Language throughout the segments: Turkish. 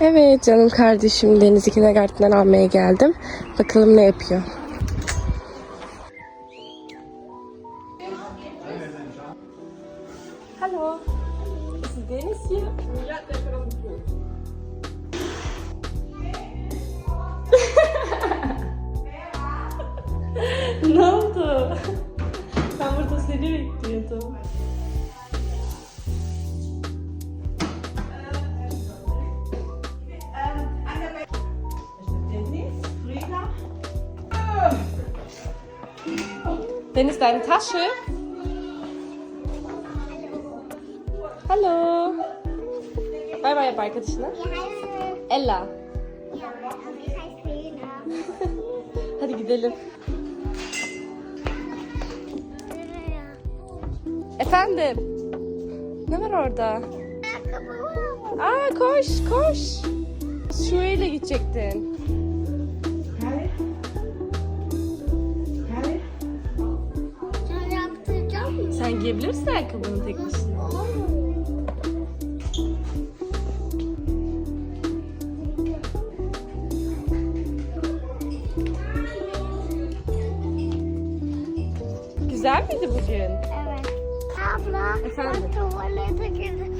Evet canım kardeşim Deniz'i kindergarten'den almaya geldim. Bakalım ne yapıyor. Hallo. Dennis hier? Ne oldu? Ben burada seni bekliyordum. Dennis, deine Tasche? Hallo. Bay bay yap arkadaşına. Ella. Hadi gidelim. Efendim. Ne var orada? Aa koş koş. Şurayla gidecektin. Sen giyebilirsin ayakkabını tek başına. Güzel miydi bugün? Evet. Abla, Efendim? ben tuvalete girdim.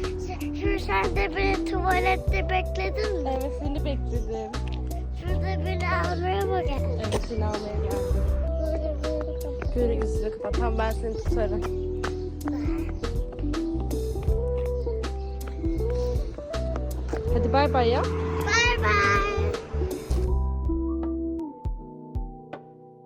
Şu sen de beni tuvalette bekledin mi? Evet seni bekledim. Şurada beni almaya mı geldin? Evet seni almaya geldim. Gözünü kapat. Tamam ben seni tutarım. Hadi bay bay ya. Bay bay.